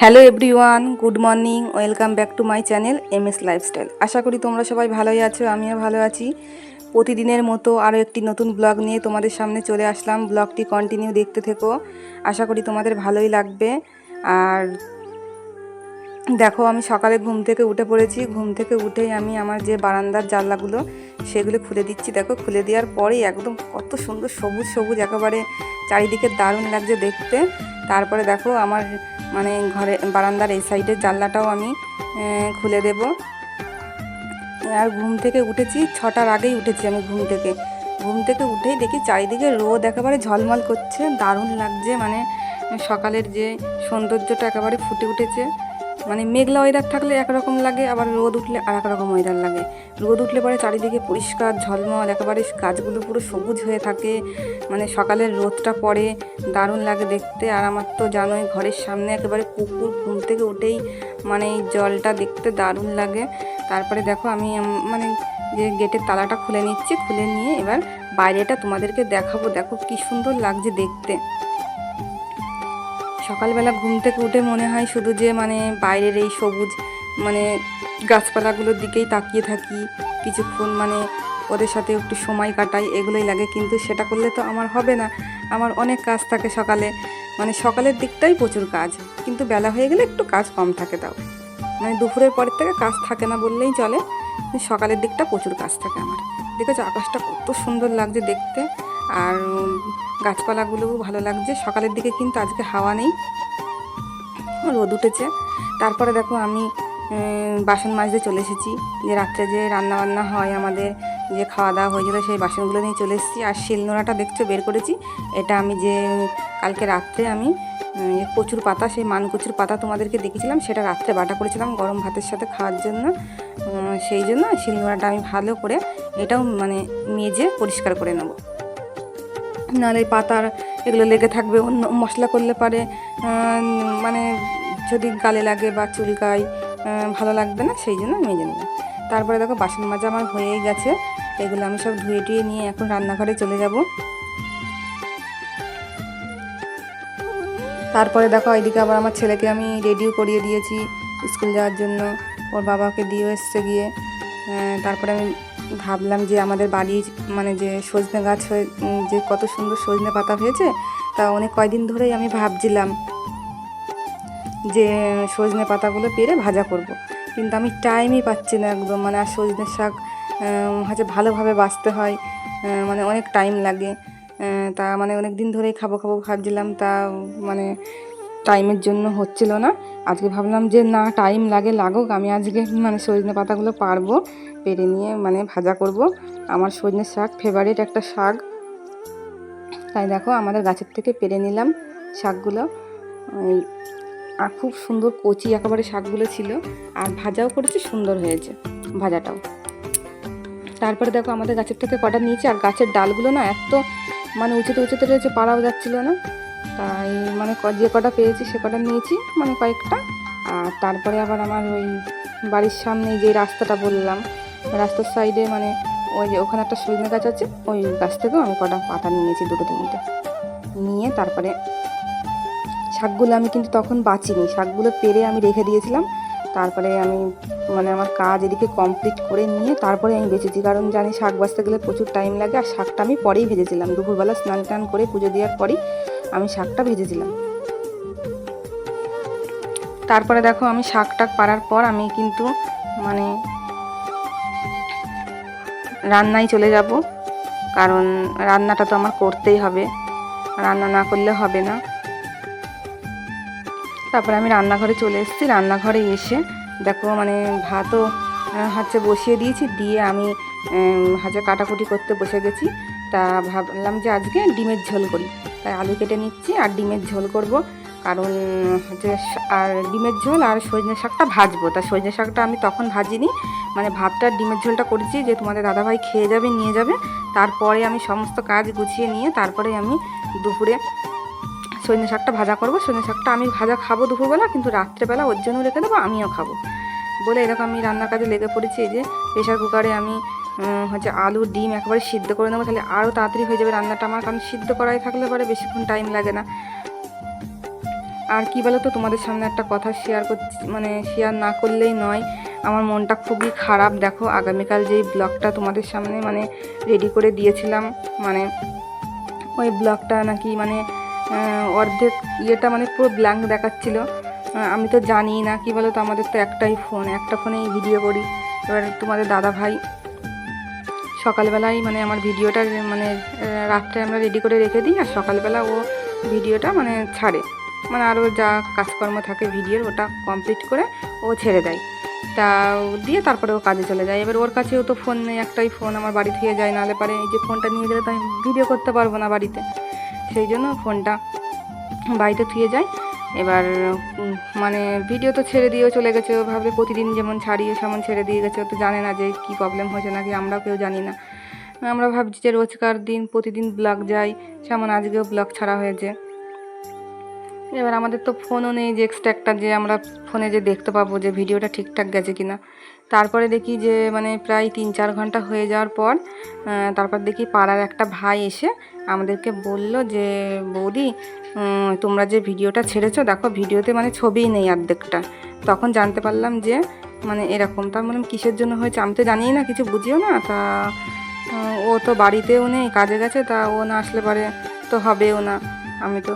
Hello everyone, good morning, welcome back to my channel M S lifestyle. আশা করি তোমরা সবাই ভালোই আছো, আমিও ভালো আছি। প্রতিদিনের মতো আরও একটি নতুন ব্লগ নিয়ে তোমাদের সামনে চলে আসলাম। ব্লগটি কন্টিনিউ দেখতে থেকো, আশা করি তোমাদের ভালোই লাগবে। আর দেখো, আমি সকালে ঘুম থেকে উঠে পড়েছি। ঘুম থেকে উঠেই আমি আমার যে বারান্দার জানলাগুলো সেগুলো খুলে দিচ্ছি। দেখো, খুলে দেওয়ার পরেই একদম কত সুন্দর সবুজ সবুজ একেবারে চারিদিকে দারুণ লাগছে দেখতে। তারপরে দেখো, আমার মানে ঘরে, বারান্দার এই সাইডের জানলাটাও আমি খুলে দেব। আর ঘুম থেকে উঠেছি, ছটার আগেই উঠেছি আমি ঘুম থেকে। ঘুম থেকে উঠেই দেখি চারিদিকে রোদ একেবারে ঝলমল করছে, দারুণ লাগছে। মানে সকালের যে সৌন্দর্যটা একেবারে ফুটে উঠেছে। মানে মেঘলা ওয়েদার থাকলে একরকম লাগে, আবার রোদ উঠলে আর রকম ওয়েদার লাগে। রোদ উঠলে পরে চারিদিকে পরিষ্কার ঝলমল, একেবারে গাছগুলো পুরো সবুজ হয়ে থাকে মানে সকালের রোদটা পড়ে দারুণ লাগে দেখতে। আর আমার তো জানোই ঘরের সামনে একেবারে পুকুর, ঘুম থেকে উঠেই মানে এই জলটা দেখতে দারুণ লাগে। তারপরে দেখো আমি মানে যে গেটের তালাটা খুলে নিচ্ছি, খুলে নিয়ে এবার বাইরেটা তোমাদেরকে দেখাবো। দেখো কি সুন্দর লাগছে দেখতে। সকালবেলা ঘুম থেকে উঠে মনে হয় শুধু যে মানে বাইরের এই সবুজ মানে গাছপালাগুলোর দিকেই তাকিয়ে থাকি। কিছুক্ষণ মানে ওদের সাথে একটু সময় কাটাই, এগুলোই লাগে। কিন্তু সেটা করলে তো আমার হবে না। আমার অনেক কাজ থাকে সকালে। মানে সকালের দিকটাই প্রচুর কাজ। কিন্তু বেলা হয়ে গেলে একটু কাজ কম থাকে তাও। মানে দুপুরের পরের থেকে কাজ থাকে না বললেই চলে। সকালের দিকটা প্রচুর কাজ থাকে আমার। দেখেছ, আকাশটা কত সুন্দর লাগছে দেখতে। আর গাছপালাগুলোও ভালো লাগছে। সকালের দিকে কিন্তু আজকে হাওয়া নেই। রোদ উঠেছে। তারপরে দেখো আমি বাসন মাজতে চলে এসেছি। যে রাত্রে যে রান্না বান্না হয় আমাদের, যে খাওয়া দাওয়া হয়েছিল সেই বাসনগুলো নিয়ে চলে এসেছি। আর শিলনোড়াটা দেখছ, বের করেছি। এটা আমি যে, কালকে রাত্রে আমি কচুর পাতা, সেই মান কচুর পাতা তোমাদেরকে দেখেছিলাম সেটা রাত্রে বাটা করেছিলাম গরম ভাতের সাথে খাওয়ার জন্য। সেই জন্য শিলনোড়াটা আমি ভালো করে এটাও মানে মেজে পরিষ্কার করে নেব। নাহলে পাতার এগুলো লেগে থাকবে, অন্য মশলা করলে পারে মানে যদি গালে লাগে বা চুলকায় ভালো লাগবে না, সেই জন্য মেজে নেব। তারপরে দেখো বাসন মাজা আমার হয়েই গেছে, এগুলো আমি সব ধুয়ে টুয়ে নিয়ে এখন রান্নাঘরে চলে যাব। তারপরে দেখো এদিকে আবার আমার ছেলেকে আমি রেডিও করিয়ে দিয়েছি স্কুল যাওয়ার জন্য, ওর বাবাকে দিয়েও এসছে গিয়ে তারপরে আমি ভাবলাম যে আমাদের বাড়ির মানে যে সজনে গাছ হয়ে যে কত সুন্দর সজনে পাতা হয়েছে, তা অনেক কয়দিন ধরেই আমি ভাবছিলাম যে সজনে পাতাগুলো পেরে ভাজা করব। কিন্তু আমি টাইমই পাচ্ছি না একদম মানে আর সজনে শাক হচ্ছে ভালোভাবে বাছতে হয় মানে অনেক টাইম লাগে তা মানে অনেক দিন ধরেই খাব খাব ভাবছিলাম, তা মানে টাইমের জন্য হচ্ছিল না। আজকে ভাবলাম যে না, টাইম লাগে, লাগুক। আমি আজকে মানে সজনে পাতাগুলো পারব, পেরে নিয়ে মানে ভাজা করব। আমার সজনে শাক ফেভারিট একটা শাক। তাই দেখো, আমাদের গাছের থেকে পেরে নিলাম শাকগুলো। আর খুব সুন্দর কচি একেবারে শাকগুলো ছিল। আর ভাজাও করেছি, সুন্দর হয়েছে ভাজাটাও। তারপরে দেখো, আমাদের গাছের থেকে কটা নিয়েছি। আর গাছের ডালগুলো না, এত মানে উঁচুতে উঁচুতে রয়েছে, পাড়াও যাচ্ছিল না। তাই মানে যে কটা পেয়েছি সে কটা নিয়েছি মানে কয়েকটা। আর তারপরে আবার আমার ওই বাড়ির সামনে যে রাস্তাটা বললাম, রাস্তার সাইডে মানে ওই যে ওখানে একটা সজনে গাছ আছে, ওই গাছ থেকেও আমি কটা পাতা নিয়েছি দুটো তিনটে। নিয়ে তারপরে শাকগুলো আমি কিন্তু তখন বাঁচিনি, শাকগুলো পেরে আমি রেখে দিয়েছিলাম। তারপরে আমি মানে আমার কাজ এদিকে কমপ্লিট করে নিয়ে তারপরে আমি বেঁচেছি। কারণ জানি শাক বাঁচতে গেলে প্রচুর টাইম লাগে, আর শাকটা আমি পরেই ভেজেছিলাম। দুপুরবেলা স্নান টান করে পুজো দেওয়ার পরেই আমি শাকটা ভেজেছিলাম। তারপরে দেখো আমি শাক টাক পাড়ার পর আমি কিন্তু মানে রান্নায় চলে যাব। কারণ রান্নাটা তো আমার করতেই হবে। রান্না না করলে হবে না। তারপরে আমি রান্নাঘরে চলে এসেছি। রান্নাঘরে এসে দেখো মানে ভাতও হচ্ছে বসিয়ে দিয়েছি। দিয়ে আমি হচ্ছে কাটাকুটি করতে বসে গেছি। তা ভাবলাম যে আজকে ডিমের ঝোল করি। তাই আলু কেটে নিচ্ছি আর ডিমের ঝোল করব। কারণ হচ্ছে আর ডিমের ঝোল আর সজনে শাকটা ভাজবো। তা সজনে শাকটা আমি তখন ভাজিনি। মানে ভাতটা, ডিমের ঝোলটা করেছি যে তোমাদের দাদাভাই খেয়ে যাবে, নিয়ে যাবে। তারপরে আমি সমস্ত কাজ গুছিয়ে নিয়ে তারপরে আমি দুপুরে সজনে শাকটা ভাজা করব। সজনে শাকটা আমি ভাজা খাব দুপুরবেলা, কিন্তু রাত্রেবেলা ওর জন্য রেখে দেবো, আমিও খাব। বলে এরকম আমি রান্নার কাজে লেগে পড়েছি এই যে প্রেশার কুকারে আমি হচ্ছে আলু, ডিম একেবারে সিদ্ধ করে নেব, তাহলে আরও তাড়াতাড়ি হয়ে যাবে রান্নাটা। আমার কারণ সিদ্ধ করাই থাকলে পরে বেশিক্ষণ টাইম লাগে না। আর কি বলো তো, তোমাদের সামনে একটা কথা শেয়ার করছি মানে শেয়ার না করলেই নয়, আমার মনটা খুবই খারাপ। দেখো, আগামীকাল যেই ব্লগটা তোমাদের সামনে মানে রেডি করে দিয়েছিলাম মানে ওই ব্লগটা নাকি মানে অর্ধেক ইয়েটা মানে পুরো ব্ল্যাঙ্ক দেখাচ্ছিল। আমি তো জানি না, কি বলো তো, আমাদের তো একটাই ফোন একটা ফোনেই ভিডিও করি। এবার তোমাদের দাদা ভাই সকালবেলায় মানে আমার ভিডিওটা মানে রাত্রে আমরা রেডি করে রেখে দিই আর সকালবেলা ও ভিডিওটা মানে ছাড়ে। মানে আরও যা কাজকর্ম থাকে ভিডিওর ওটা কমপ্লিট করে ও ছেড়ে দেয়। তা দিয়ে তারপরে ও কাজে চলে যায়। এবার ওর কাছেও তো ফোন নেই, একটাই ফোন আমার বাড়ি থেকে যায়, নাহলে পারে এই যে ফোনটা নিয়ে গেলে তো আমি ভিডিও করতে পারব না বাড়িতে। সেই জন্য ফোনটা বাড়িতে থুয়ে যায়। এবার মানে ভিডিও তো ছেড়ে দিয়েও চলে গেছে। ও ভাবে প্রতিদিন যেমন ছাড়িয়ে সেমন ছেড়ে দিয়ে গেছে। তো জানে না যে কী প্রবলেম হয়েছে নাকি, আমরাও কেউ জানি না। আমরা ভাবছি যে রোজকার দিন প্রতিদিন ব্লগ যায় সেমন আজকেও ব্লগ ছাড়া হয়েছে। এবার আমাদের তো ফোনও নেই যে এক্সট্রা একটা যে আমরা ফোনে যে দেখতে পাবো যে ভিডিওটা ঠিকঠাক গেছে কি না তারপরে দেখি যে মানে প্রায় তিন চার ঘণ্টা হয়ে যাওয়ার পর তারপর দেখি পাড়ার একটা ভাই এসে আমাদেরকে বলল যে, বৌদি তোমরা যে ভিডিওটা ছেড়েছো, দেখো, ভিডিওতে মানে ছবিই নেই অর্ধেকটা। তখন জানতে পারলাম যে মানে এরকম। তার মানে কিসের জন্য হয়েছে? আমি তো জানিই না, কিছু বুঝিও না। তা ও তো বাড়িতেও নেই, কাজে গেছে, তা ও না আসলে পারে তো হবেও না। আমি তো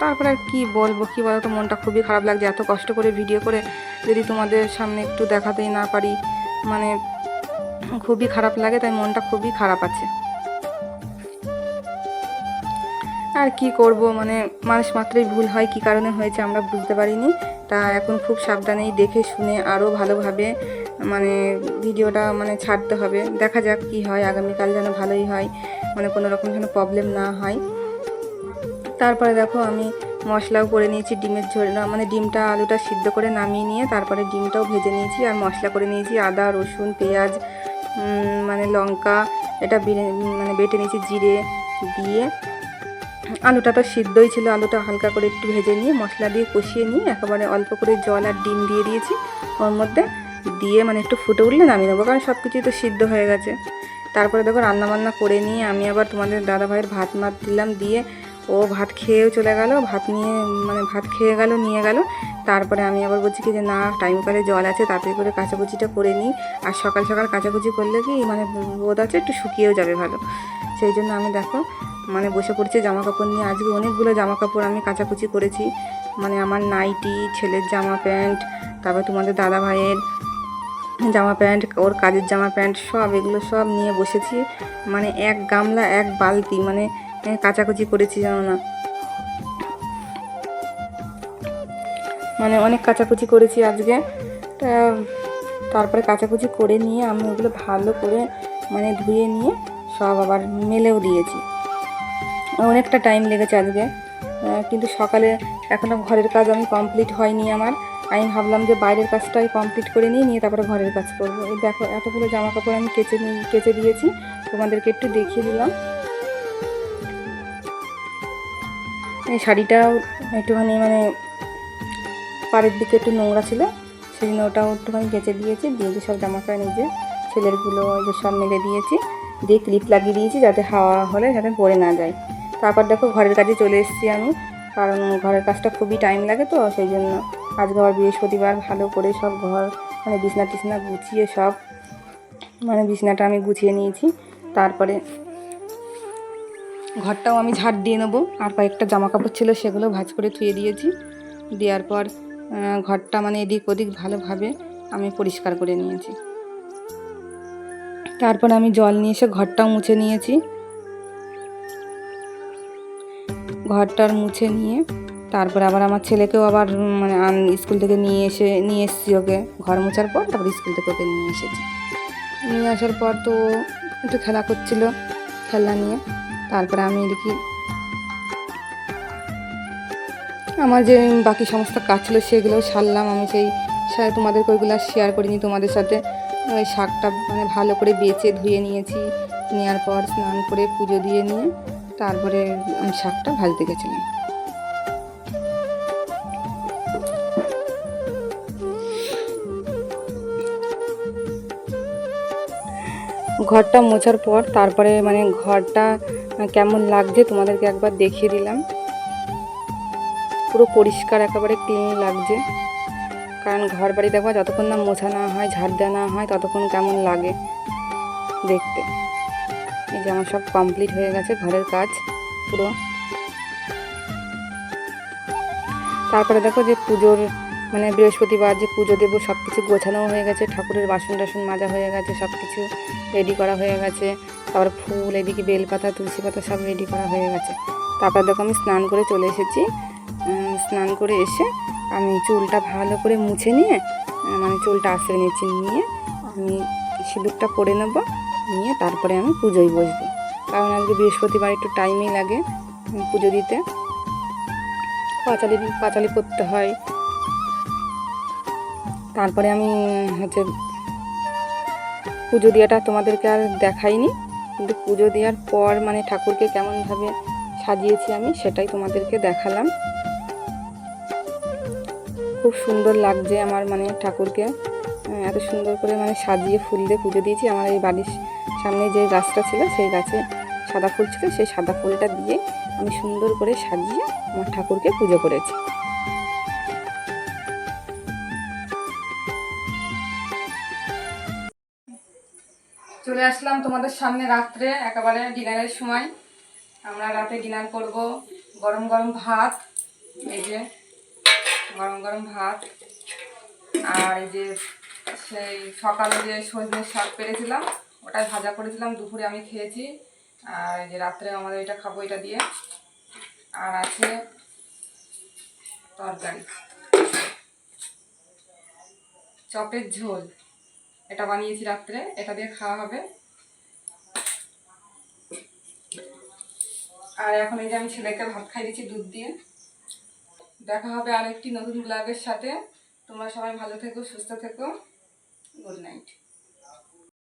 তারপরে আর কী বলব, কী বলো তো মনটা খুবই খারাপ লাগছে। এত কষ্ট করে ভিডিও করে যদি তোমাদের সামনে একটু দেখাতেই না পারি মানে খুবই খারাপ লাগে, তাই মনটা খুবই খারাপ আছে। আর কি করব? মানে মানুষ মাত্রই ভুল হয়, কি কারণে হয়েছে আমরা বুঝতে পারিনি। তা এখন খুব সাবধানেই দেখে শুনে আরও ভালোভাবে মানে ভিডিওটা মানে ছাড়তে হবে। দেখা যাক কি হয়, আগামীকাল যেন ভালোই হয় মানে কোনো রকম যেন প্রবলেম না হয়। তারপরে দেখো আমি মশলাও করে নিয়েছি, ডিমের ঝোল মানে ডিমটা আলুটা সিদ্ধ করে নামিয়ে নিয়ে তারপরে ডিমটাও ভেজে নিয়েছি আর মশলা করে নিয়েছি। আদা, রসুন, পেঁয়াজ মানে লঙ্কা, এটা মানে বেটে নিয়েছি জিরে দিয়ে। আলুটা তো সিদ্ধই ছিল, আলুটা হালকা করে একটু ভেজে নিয়ে, মশলা দিয়ে কষিয়ে নিয়ে, একেবারে অল্প করে জল আর ডিম দিয়ে দিয়েছি। ওর মধ্যে দিয়ে মানে একটু ফুটে উঠলে নামিয়ে নেব, কারণ সব কিছুই তো সিদ্ধ হয়ে গেছে। তারপরে দেখো রান্না বান্না করে নিয়ে আমি আবার তোমাদের দাদা ভাইয়ের ভাত মাত দিলাম, দিয়ে ও ভাত খেয়েও চলে গেল, ভাত নিয়ে মানে ভাত খেয়ে গেল, নিয়ে গেল। তারপরে আমি আবার বলছি কি যে, না টাইম কলে জল আছে, তাড়াতাড়ি করে কাঁচাকুচিটা করে নিই। আর সকাল সকাল কাঁচাকুচি করলে কি মানে রোদ আছে, একটু শুকিয়েও যাবে ভালো। সেই জন্য আমি দেখো মানে বসে পড়ছি জামা কাপড় নিয়ে। আজকে অনেকগুলো জামা কাপড় আমি কাচাকুচি করেছি। মানে আমার নাইটি, ছেলের জামা প্যান্ট, তারপর তোমাদের দাদা ভাইয়ের জামা প্যান্ট, ওর কাজের জামা প্যান্ট, সব এগুলো সব নিয়ে বসেছি। মানে এক গামলা, এক বালতি মানে কাচাকুচি করেছি জানো না? মানে অনেক কাচাকুচি করেছি আজকে। তারপরে কাচাকুচি করে নিয়ে আমি ওগুলো ভালো করে মানে ধুয়ে নিয়ে সব আবার মেলেও দিয়েছি। অনেকটা টাইম লেগেছে আজকে। কিন্তু সকালে এখনও ঘরের কাজ আমি কমপ্লিট হয়নি আমার। আমি ভাবলাম যে বাইরের কাজটাই কমপ্লিট করে নিয়ে নিয়ে তারপরে ঘরের কাজ করব। এই দেখো, এতগুলো জামা কাপড় আমি কেচে কেচে দিয়েছি। তোমাদেরকে একটু দেখিয়ে দিলাম। এই শাড়িটাও একটুখানি মানে পাড়ের দিকে একটু নোংরা ছিল, সেই জন্য ওটাও একটুখানি কেচে দিয়েছি। দিয়ে দিয়ে সব জামা কাপড় নিজে ছেলেরগুলো যে সব মেলে দিয়েছি। দিয়ে ক্লিপ লাগিয়ে দিয়েছি যাতে হাওয়া হলে, যাতে পড়ে না যায়। তারপর দেখো ঘরের কাজে চলে এসেছি আমি, কারণ ঘরের কাজটা খুবই টাইম লাগে তো, সেই জন্য আজকে আবার বৃহস্পতিবার, ভালো করে সব ঘর মানে বিছনা টিছনা গুছিয়ে সব মানে বিছনাটা আমি গুছিয়ে নিয়েছি। তারপরে ঘরটাও আমি ঝাড় দিয়ে নেব, আর কয়েকটা জামা কাপড় ছিল সেগুলো ভাঁজ করে ধুয়ে দিয়েছি। দেওয়ার পর ঘরটা মানে এদিক ওদিক ভালোভাবে আমি পরিষ্কার করে নিয়েছি। তারপর আমি জল নিয়ে এসে ঘরটাও মুছে নিয়েছি। ঘরটার মুছে নিয়ে তারপর আবার আমার ছেলেকেও আবার মানে স্কুল থেকে নিয়ে এসে, নিয়ে এসেছি ওকে। ঘর মোছার পর তারপর স্কুল থেকে ওকে নিয়ে এসেছি। নিয়ে আসার পর তো একটু খেলা করছিল খেলা নিয়ে। তারপরে আমি দেখি আমার যে বাকি সমস্ত কাজ ছিল সেগুলোও সারলাম। আমি সেই তোমাদেরকে ওইগুলো শেয়ার করিনি তোমাদের সাথে। ওই শাকটা মানে ভালো করে বেছে ধুয়ে নিয়েছি। নেওয়ার পর স্নান করে পুজো দিয়ে নিয়ে তারপরে আমি শাকটা ভাজতে গেছিলাম। ঘরটা মোছার পর তারপরে মানে ঘরটা কেমন লাগছে তোমাদেরকে একবার দেখিয়ে দিলাম। পুরো পরিষ্কার, একেবারে ক্লিন লাগছে। কারণ ঘর বাড়ি দেখো, যতক্ষণ না মোছা না হয়, ঝাড় দেওয়া না হয়, ততক্ষণ কেমন লাগে দেখতে। আমার সব কমপ্লিট হয়ে গেছে, ঘরের কাজ পুরো। তারপরে দেখো যে পুজোর মানে বৃহস্পতিবার যে পুজো দেবো সব কিছু গোছানো হয়ে গেছে, ঠাকুরের বাসন টাসন মাজা হয়ে গেছে সব কিছু রেডি করা হয়ে গেছে। তারপর ফুল, এদিকে বেলপাতা তুলসী পাতা সব রেডি করা হয়ে গেছে। তারপর দেখো আমি স্নান করে চলে এসেছি। স্নান করে এসে আমি চুলটা ভালো করে মুছে নিয়ে মানে চুলটা আশ্রয় নিয়েছি, নিয়ে আমি সিঁদুরটা পরে নেব। নিয়ে তারপরে আমি পুজোয় বসবো। কারণ আজকে বৃহস্পতিবার একটু টাইমই লাগে পুজো দিতে। পাঁচালি পাঁচালি করতে হয়। তারপরে আমি, হচ্ছে, পুজো দেওয়াটা তোমাদেরকে আর দেখাইনি। কিন্তু পুজো দেওয়ার পর মানে ঠাকুরকে কেমনভাবে সাজিয়েছি আমি সেটাই তোমাদেরকে দেখালাম। খুব সুন্দর লাগছে আমার মানে ঠাকুরকে। এত সুন্দর করে মানে সাজিয়ে ফুল দিয়ে পুজো দিয়েছি। আমার এই বাড়ির সামনে যে গাছটা ছিল, সেই গাছে সাদা ফুল ছিল, সেই সাদা ফুলটা দিয়ে আমি সুন্দর করে সাজিয়ে আমার ঠাকুরকে পুজো করেছি। চলে আসলাম তোমাদের সামনে রাত্রে, একেবারে ডিনারের সময়। আমরা রাতে ডিনার করব গরম গরম ভাত, এই যে গরম গরম ভাত। আর এই যে সেই সকালে যে সজনের শাক পেরেছিলাম ওটাই ভাজা করেছিলাম, দুপুরে আমি খেয়েছি। আর যে রাত্রে আমাদের এটা খাব এটা দিয়ে। আর আছে তরকারি। চপের ঝোল। এটা বানিয়েছি রাত্রে, এটা দিয়ে খাওয়া হবে। আর এখন এই যে আমি ছেলেকে ভাত খাই দিচ্ছি, দুধ দিয়ে। দেখা হবে আরেকটি নতুন ব্লগের সাথে। তোমরা সবাই ভালো থেকো, সুস্থ থেকো। Good night